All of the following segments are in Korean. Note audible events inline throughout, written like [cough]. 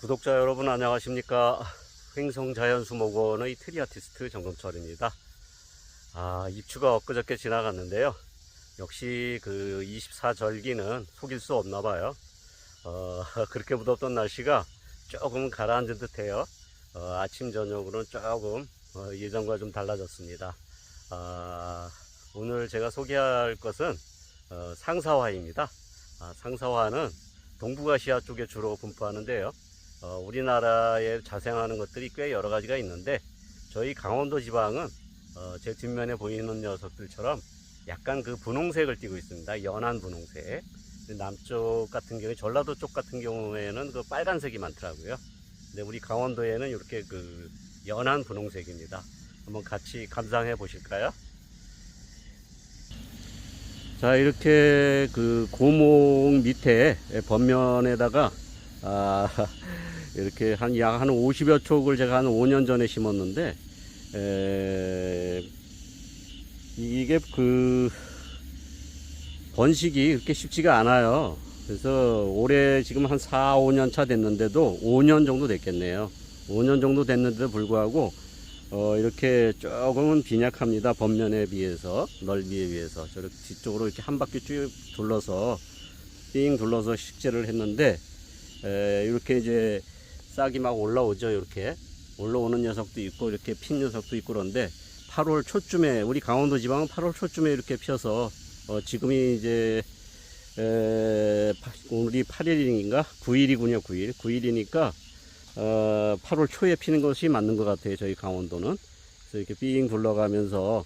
구독자 여러분 안녕하십니까? 횡성자연수목원의 트리아티스트 정금철입니다. 아 입추가 엊그저께 지나갔는데요. 역시 그 24절기는 속일 수 없나 봐요. 어, [laughs] 그렇게 무덥던 날씨가 조금 가라앉은 듯해요. 어, 아침 저녁으로는 조금 어, 예전과 좀 달라졌습니다. 아, 오늘 제가 소개할 것은 어, 상사화입니다. 아, 상사화는 동북아시아 쪽에 주로 분포하는데요 어, 우리나라에 자생하는 것들이 꽤 여러 가지가 있는데 저희 강원도 지방은 어, 제 뒷면에 보이는 녀석들처럼 약간 그 분홍색을 띠고 있습니다. 연한 분홍색. 남쪽 같은 경우에 전라도 쪽 같은 경우에는 그 빨간색이 많더라고요. 근데 우리 강원도에는 이렇게 그 연한 분홍색입니다. 한번 같이 감상해 보실까요? 자 이렇게 그 고목 밑에 번면에다가 아 [laughs] 이렇게 한약한 50여 촉을 제가 한 5년 전에 심었는데 에, 이게 그 번식이 그렇게 쉽지가 않아요. 그래서 올해 지금 한 4, 5년 차 됐는데도 5년 정도 됐겠네요. 5년 정도 됐는데도 불구하고 어, 이렇게 조금은 빈약합니다. 번면에 비해서 넓이에 비해서 저렇게 뒤쪽으로 이렇게 한 바퀴 쭉 둘러서 삥 둘러서 식재를 했는데 에, 이렇게 이제 싹이 막 올라오죠. 이렇게 올라오는 녀석도 있고 이렇게 핀 녀석도 있고 그런데 8월 초쯤에 우리 강원도 지방은 8월 초쯤에 이렇게 피어서 어, 지금이 이제 에, 파- 오늘이 8일인가 9일이군요. 9일 9일이니까 어, 8월 초에 피는 것이 맞는 것 같아요. 저희 강원도는 그래서 이렇게 삥 둘러가면서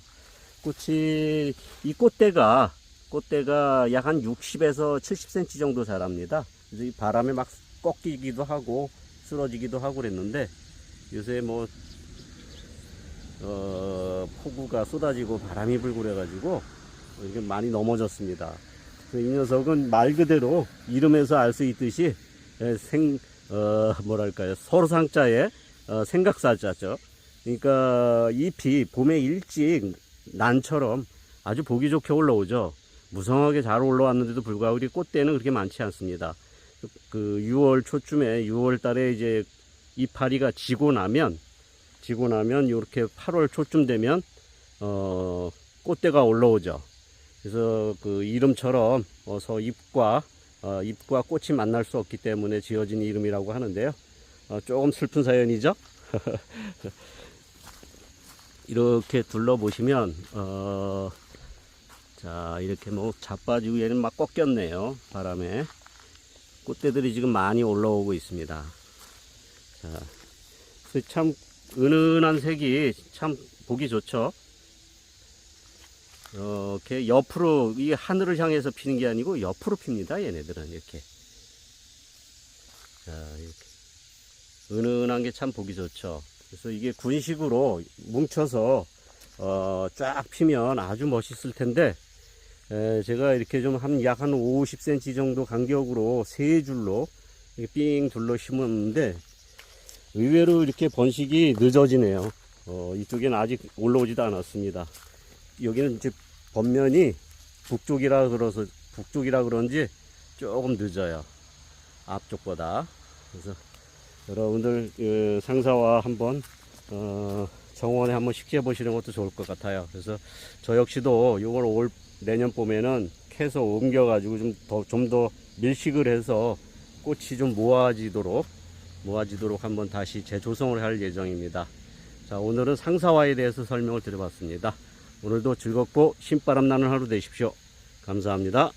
꽃이 이 꽃대가 꽃대가 약 한 60에서 70cm 정도 자랍니다. 그래서 이 바람에 막 꺾이기도 하고 쓰러지기도 하고 그랬는데 요새 뭐 어, 폭우가 쏟아지고 바람이 불고 그래가지고 이게 많이 넘어졌습니다. 이 녀석은 말 그대로 이름에서 알 수 있듯이 에, 생 어, 뭐랄까요 서로상자에 어, 생각사자죠. 그러니까 잎이 봄에 일찍 난처럼 아주 보기 좋게 올라오죠. 무성하게 잘 올라왔는데도 불구하고 우리 꽃대는 그렇게 많지 않습니다. 그 6월 초쯤에 6월 달에 이제 이파리가 지고 나면 지고 나면 이렇게 8월 초쯤 되면 어 꽃대가 올라오죠. 그래서 그 이름처럼 어서 잎과 어, 잎과 꽃이 만날 수 없기 때문에 지어진 이름이라고 하는데요. 어, 조금 슬픈 사연이죠. [laughs] 이렇게 둘러보시면 어, 자 이렇게 뭐 자빠지고 얘는 막 꺾였네요 바람에 꽃대들이 지금 많이 올라오고 있습니다. 자, 그참 은은한 색이 참 보기 좋죠. 이렇게 옆으로 이 하늘을 향해서 피는 게 아니고 옆으로 핍니다. 얘네들은 이렇게. 자, 이렇게 은은한 게 참 보기 좋죠. 그래서 이게 군식으로 뭉쳐서 어, 쫙 피면 아주 멋있을 텐데 에, 제가 이렇게 좀 한 약 한 50cm 정도 간격으로 세 줄로 삥 둘러 심었는데 의외로 이렇게 번식이 늦어지네요. 어, 이쪽에는 아직 올라오지도 않았습니다. 여기는 이제 번면이 북쪽이라 그래서 북쪽이라 그런지 조금 늦어요. 앞쪽보다. 그래서 여러분들 그 상사와 한번 어, 정원에 한번 식재 보시는 것도 좋을 것 같아요. 그래서 저 역시도 이걸 올 내년 봄에는 캐서 옮겨가지고 좀 더 좀 더 밀식을 해서 꽃이 좀 모아지도록 모아지도록 한번 다시 재조성을 할 예정입니다. 자 오늘은 상사화에 대해서 설명을 드려봤습니다. 오늘도 즐겁고 신바람 나는 하루 되십시오. 감사합니다.